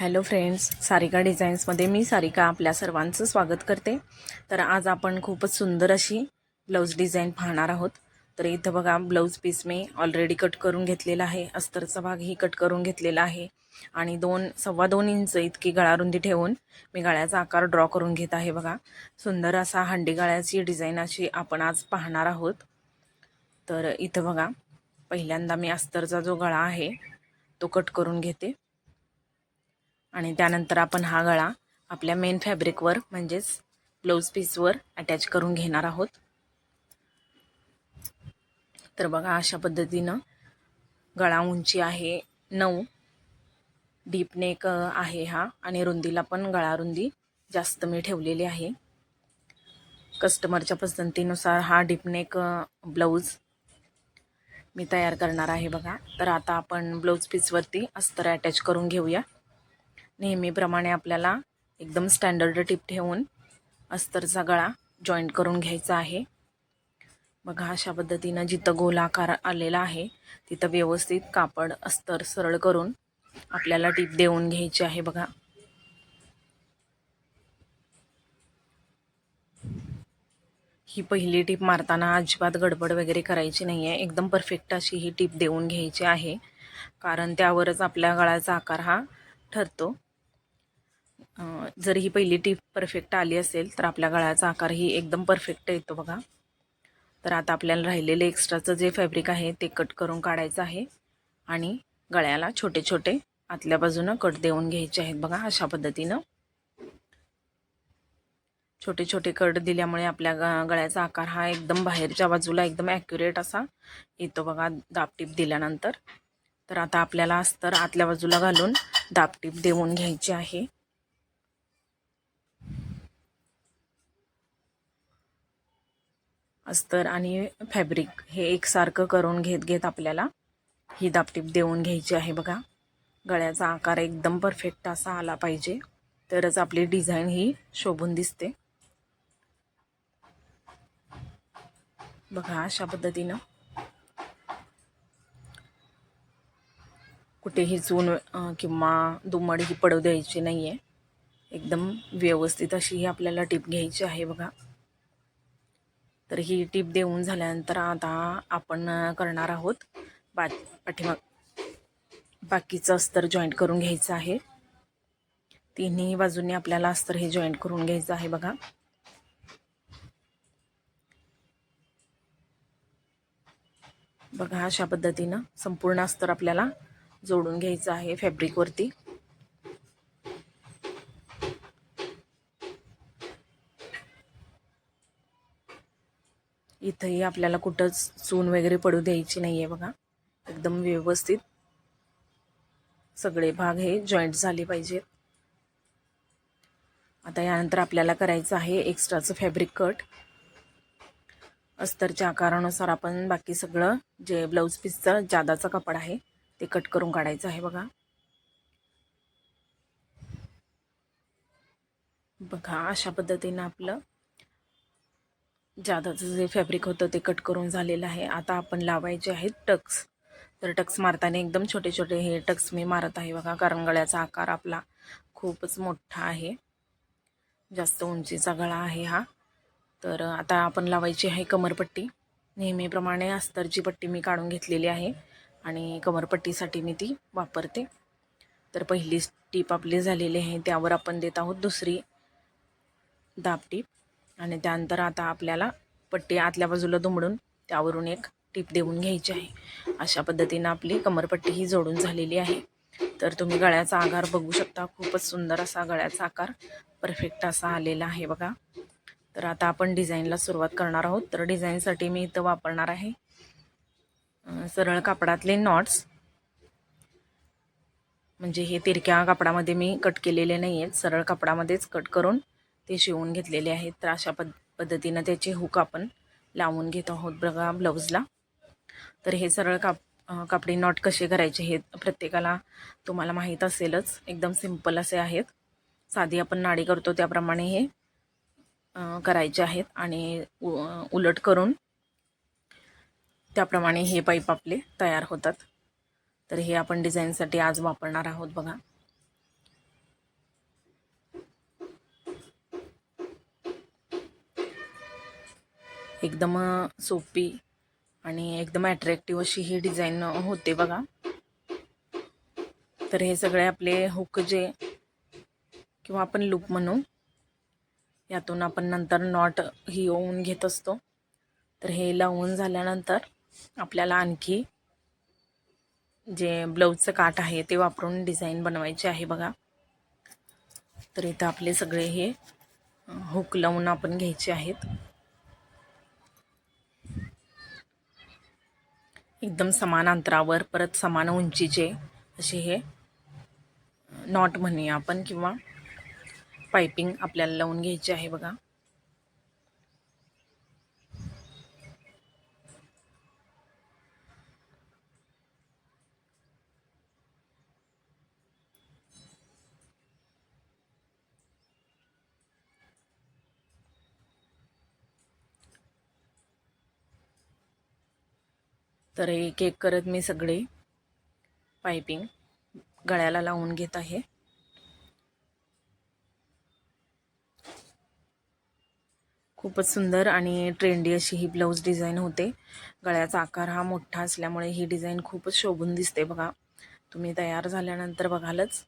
Hello friends Sarika डिझाईन्समध्ये मी सारिका आपल्या सर्वांचं स्वागत करते. तर आज आपण खूपच सुंदर अशी ब्लाऊज डिझाईन पाहणार आहोत. तर इथं बघा ब्लाऊज पीस मी ऑलरेडी कट करून घेतलेला आहे. अस्तरचा भागही कट करून घेतलेला आहे. आणि दोन सव्वा दोन इंच इतकी गळारुंदी ठेवून मी गळ्याचा आकार ड्रॉ करून घेत आहे बघा. सुंदर असा हंडी गळ्याची डिझाईन अशी आपण आज पाहणार आहोत. तर इथं बघा पहिल्यांदा मी अस्तरचा जो गळा आहे तो कट करून घेते. आणि त्यानंतर आपण हा गळा आपल्या मेन फॅब्रिकवर म्हणजेच ब्लाऊज पीसवर अटॅच करून घेणार आहोत. तर बघा अशा पद्धतीनं गळा उंची आहे नऊ. डीप नेक आहे हा आणि रुंदीला पण गळा रुंदी जास्त मी ठेवलेली आहे. कस्टमरच्या पसंतीनुसार हा डीपनेक ब्लाऊज मी तयार करणार आहे बघा. तर आता आपण ब्लाऊज पीसवरती अस्तर अटॅच करून घेऊया. नेहमीप्रमाणे आपल्याला एकदम स्टँडर्ड टिप ठेवून अस्तरचा गळा जॉईंट करून घ्यायचा आहे. बघा अशा पद्धतीनं जिथं गोलाकार आलेला आहे तिथं व्यवस्थित कापड अस्तर सरळ करून आपल्याला टीप देऊन घ्यायची आहे बघा. ही पहिली टीप मारताना अजिबात गडबड वगैरे करायची नाही आहे एकदम परफेक्ट अशी ही टीप देऊन घ्यायची आहे. कारण त्यावरच आपल्या गळाचा आकार हा ठरतो. जर ही पहिली टीप परफेक्ट आली असेल तर आपल्या गळ्याचा आकारही एकदम परफेक्ट येतो बघा. तर आता आपल्याला राहिलेले एक्स्ट्राचं जे फॅब्रिक आहे ते कट करून काढायचं आहे. आणि गळ्याला छोटे छोटे आतल्या बाजूनं कट देऊन घ्यायचे आहेत बघा अशा पद्धतीनं. छोटे छोटे कट दिल्यामुळे आपल्या ग गळ्याचा आकार हा एकदम बाहेरच्या बाजूला एकदम ॲक्युरेट असा येतो बघा दाबटीप दिल्यानंतर. तर आता आपल्याला अस्तर आतल्या बाजूला घालून दाबटीप देऊन घ्यायची आहे. अस्तर आणि फॅब्रिक हे एकसारखं करून घेत घेत आपल्याला ही दापटीप देऊन घ्यायची आहे बघा. गळ्याचा आकार एकदम परफेक्ट असा आला पाहिजे. तरच आपली डिझाईन ही शोभून दिसते. बघा अशा पद्धतीनं. कुठेही चून किंवा दुमड ही पडू द्यायची नाही आहे एकदम व्यवस्थित अशी ही आपल्याला टीप घ्यायची आहे बघा. तर ही टीप देऊन झाल्यानंतर आता आपण करणार आहोत बा पाठीमाग. बाकीचं अस्तर जॉईंट करून घ्यायचं आहे. तिन्ही बाजूंनी आपल्याला अस्तर हे जॉईंट करून घ्यायचं आहे बघा. बघा अशा पद्धतीनं संपूर्ण अस्तर आपल्याला जोडून घ्यायचं आहे फॅब्रिकवरती इथंही आपल्याला कुठंच चून वगैरे पडू द्यायची नाही आहे बघा. एकदम व्यवस्थित सगळे भाग हे जॉईंट झाले पाहिजेत. आता यानंतर आपल्याला करायचं आहे एक्स्ट्राचं फॅब्रिक कट अस्तरच्या आकारानुसार आपण बाकी सगळं जे ब्लाऊज पीसचं जादाचा कपड आहे ते कट करून काढायचं आहे बघा. बघा अशा पद्धतीनं आपलं जादाचं जे फॅब्रिक होतं ते कट करून झालेलं आहे. आता आपण लावायचे आहेत टक्स. तर टक्स मारताना एकदम छोटे छोटे हे टक्स मी मारत आहे बघा. कारण गळ्याचा आकार आपला खूपच मोठा आहे. जास्त उंचीचा गळा आहे हा. तर आता आपण लावायची आहे कमरपट्टी. नेहमीप्रमाणे अस्तरची पट्टी मी काढून घेतलेली आहे आणि कमरपट्टीसाठी मी ती वापरते. तर पहिली टीप आपली झालेली आहे. त्यावर आपण देत आहोत दुसरी दाब टीप. आणि त्यानंतर आता आपल्याला पट्टी आतल्या बाजूला दुमडून त्यावरून एक टीप देऊन घ्यायची आहे. अशा पद्धतीनं आपली कमरपट्टी ही जोडून झालेली आहे. तर तुम्ही गळ्याचा आकार बघू शकता. खूपच सुंदर असा गळ्याचा आकार परफेक्ट असा आलेला आहे बघा. तर आता आपण डिझाईनला सुरुवात करणार आहोत. तर डिझाईनसाठी मी इथं वापरणार आहे सरळ कापडातले नॉट्स. म्हणजे हे तिरक्या कापडामध्ये मी कट केलेले नाही आहेत सरळ कापडामध्येच कट करून ते शिवून घेतलेले आहेत तर अशा पद पद्धतीनं त्याचे हुक आपण लावून घेत आहोत बघा ब्लाऊजला. तर हे सरळ काप कापडी नॉट कसे करायचे हे प्रत्येकाला तुम्हाला माहीत असेलच. एकदम सिंपल असे आहेत. साधी आपण नाडी करतो त्याप्रमाणे हे करायचे आहेत आणि उलट करून त्याप्रमाणे हे पाईप आपले तयार होतात. तर हे आपण डिझाईनसाठी आज वापरणार आहोत बघा. एकदम सोपी आणि एकदम अट्रॅक्टिव्ह अशी ही डिझाईन होते बघा. तर हे सगळे आपले हुक जे किंवा आपण लूप म्हणू यातून आपण नंतर नॉट ही ओवून घेत असतो. तर हे लावून झाल्यानंतर आपल्याला आणखी जे ब्लाऊजचं काठ आहे ते वापरून डिझाईन बनवायचे आहे बघा. तर इथं आपले सगळे हे हुक लावून आपण घ्यायचे आहेत. एकदम समान अंतरावर परत समान उंचीचे असे हे नॉट म्हणूया आपण किंवा पायपिंग आपल्याला लावून घ्यायची आहे बघा. तर एक एक करत मी सगळे पायपिंग गळ्याला लावून घेत आहे. खूपच सुंदर आणि ट्रेंडी अशी ही ब्लाऊज डिझाईन होते. गळ्याचा आकार हा मोठा असल्यामुळे ही डिझाईन खूपच शोभून दिसते बघा. तुम्ही तयार झाल्यानंतर बघालच.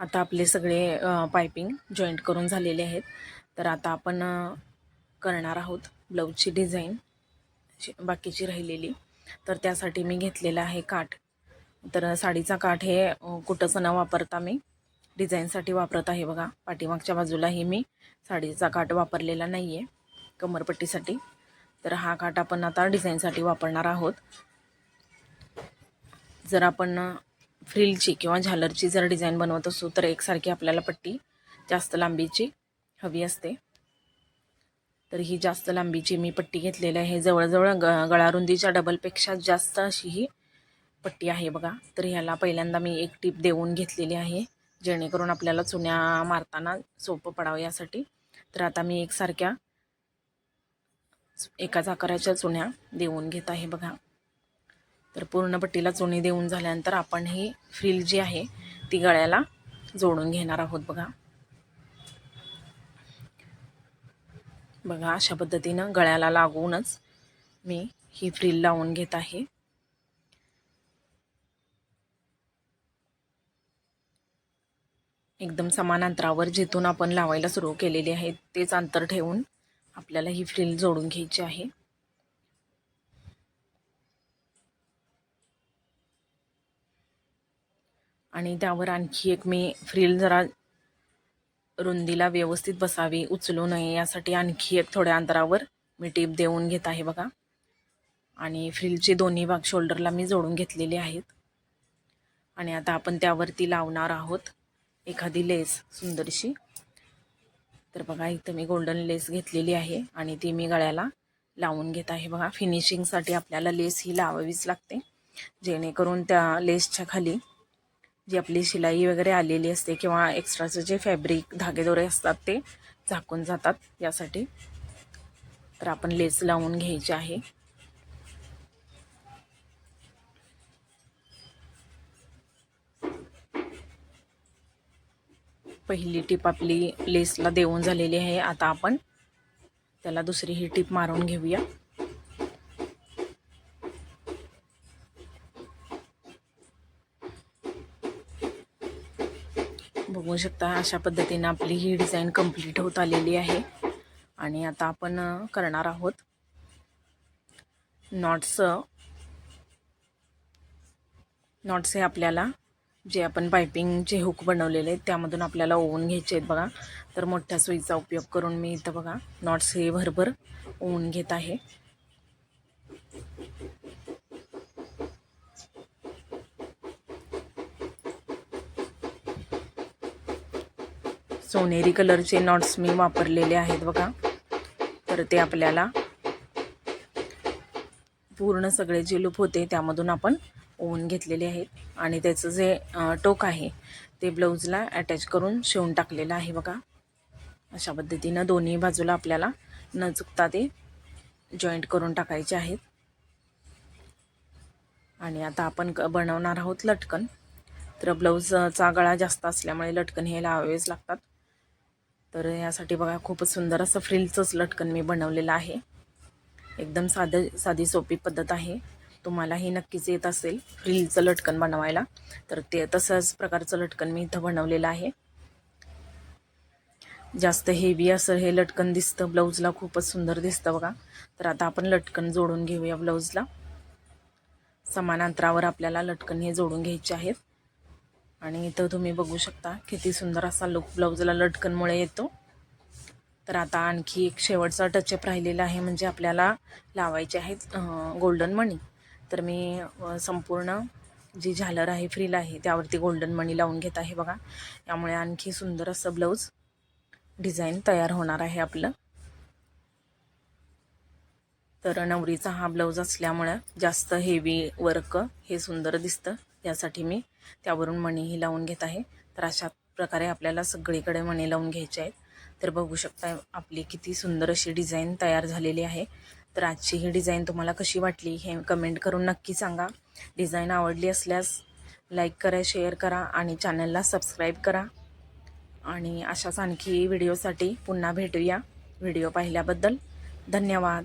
आता आपले सगळे पायपिंग जॉईंट करून झालेले आहेत. तर आता आपण करणार आहोत ब्लाऊजची डिझाईन बाकीची राहिलेली. तर त्यासाठी मी घेतलेला आहे काठ. तर साडीचा काठ हे कुठंच न वापरता मी डिझाईनसाठी वापरत आहे बघा. पाठीमागच्या बाजूलाही मी साडीचा काठ वापरलेला नाही आहे कमरपट्टीसाठी. तर हा काठ आपण आता डिझाईनसाठी वापरणार आहोत. जर आपण फ्रिलची किंवा झालरची जर डिझाईन बनवत असू तर एकसारखी आपल्याला पट्टी जास्त लांबीची हवी असते. तर ही जास्त लांबीची मी पट्टी घेतलेली आहे जवळजवळ ग गळारुंदीच्या डबलपेक्षा जास्त अशी ही पट्टी आहे बघा. तर ह्याला पहिल्यांदा मी एक टीप देऊन घेतलेली आहे जेणेकरून आपल्याला चुन्या मारताना सोपं पडावं यासाठी. तर आता मी एकसारख्या एकाच आकाराच्या चुन्या देऊन घेत आहे बघा. तर पूर्ण पट्टीला चुनी देऊन झाल्यानंतर आपण ही फ्रिल जी आहे ती गळ्याला जोडून घेणार आहोत बघा. बघा अशा पद्धतीनं गळ्याला लागूनच मी ही फ्रिल लावून घेत आहे. एकदम समान अंतरावर जिथून आपण लावायला सुरू केलेली आहे तेच अंतर ठेवून आपल्याला ही फ्रिल जोडून घ्यायची आहे. आणि त्यावर आणखी एक मी फ्रिल जरा रुंदीला व्यवस्थित बसावी उचलू नये यासाठी आणखी एक थोड्या अंतरावर मी टीप देऊन घेत आहे बघा. आणि फ्रिलचे दोन्ही भाग शोल्डरला मी जोडून घेतलेले आहेत. आणि आता आपण त्यावरती लावणार आहोत एखादी लेस सुंदरशी. तर बघा इथं मी गोल्डन लेस घेतलेली आहे आणि ती मी गळ्याला लावून घेत आहे बघा. फिनिशिंगसाठी आपल्याला लेस ही लावावीच लागते. जेणेकरून त्या लेसच्या खाली जी आपली शिलाई वगैरे आलेली असते किंवा एक्स्ट्राचं जे फॅब्रिक धागेदोरे असतात ते झाकून जातात यासाठी. तर आपण लेस लावून घ्यायची आहे. पहिली टीप आपली लेसला देऊन झालेली आहे. आता आपण त्याला दुसरी ही टीप मारून घेऊया. बघू शकता अशा पद्धतीने आपली ही डिझाईन कंप्लीट होत आलेली आहे. आणि आता आपण करणार आहोत. नॉट्स नॉट्स हे आपल्याला जे आपण पायपिंगचे हुक बनवलेले आहेत त्यामधून आपल्याला ओवून घ्यायचे आहेत बघा. तर मोठ्या सुईचा उपयोग करून मी इथं बघा नॉट्स हे भरभर ओवून घेत आहे. सोनेरी कलरचे नॉट्स मी वापरलेले आहेत बघा. तर ते आपल्याला पूर्ण सगळे जे लूप होते त्यामधून आपण ओवून घेतलेले आहेत. आणि त्याचं जे टोक आहे ते ब्लाऊजला अटॅच करून शिवून टाकलेलं आहे बघा. अशा पद्धतीनं दोन्ही बाजूला आपल्याला न चुकता ते जॉईंट करून टाकायचे आहेत. आणि आता आपण क बनवणार आहोत लटकन. तर ब्लाऊजचा गळा जास्त असल्यामुळे लटकन हे लावावेच लागतात. तर यासाठी बघा खूपच सुंदर असं फ्रिलचंच लटकन मी बनवलेलं आहे. एकदम साधं साधी सोपी पद्धत आहे. तुम्हालाही नक्कीच येत असेल फ्रिलचं लटकन बनवायला. तर ते तसंच प्रकारचं लटकन मी इथं बनवलेलं आहे. जास्त हेवी असं हे लटकन दिसतं. ब्लाऊजला खूपच सुंदर दिसतं बघा. तर आता आपण लटकन जोडून घेऊया ब्लाऊजला. समान अंतरावर आपल्याला लटकन हे जोडून घ्यायचे आहेत. आणि इथं तुम्ही बघू शकता किती सुंदर असा लुक ब्लाऊजला लटकनमुळे येतो. तर आता आणखी एक शेवटचा टचअप राहिलेला आहे म्हणजे आपल्याला लावायचे आहेत गोल्डन मणी तर मी संपूर्ण जी झालर आहे फ्रील आहे त्यावरती गोल्डन मणी लावून घेत आहे बघा. यामुळे आणखी सुंदर असं ब्लाऊज डिझाईन तयार होणार आहे आपलं. तर नवरीचा हा ब्लाऊज असल्यामुळं जास्त हेवी वर्क हे सुंदर दिसतं. यासाठी मी त्यावरून मणीही लावून घेत आहे. तर अशा प्रकारे आपल्याला सगळीकडे मणी लावून घ्यायचे आहेत. तर बघू शकता आपली किती सुंदर अशी डिझाईन तयार झालेली आहे. तर आजची ही डिझाईन तुम्हाला कशी वाटली हे कमेंट करून नक्की सांगा. डिझाईन आवडली असल्यास लाईक करा शेअर करा आणि चॅनलला सबस्क्राईब करा. आणि अशाच आणखी व्हिडिओसाठी पुन्हा भेटूया व्हिडिओ पाहिल्याबद्दल धन्यवाद.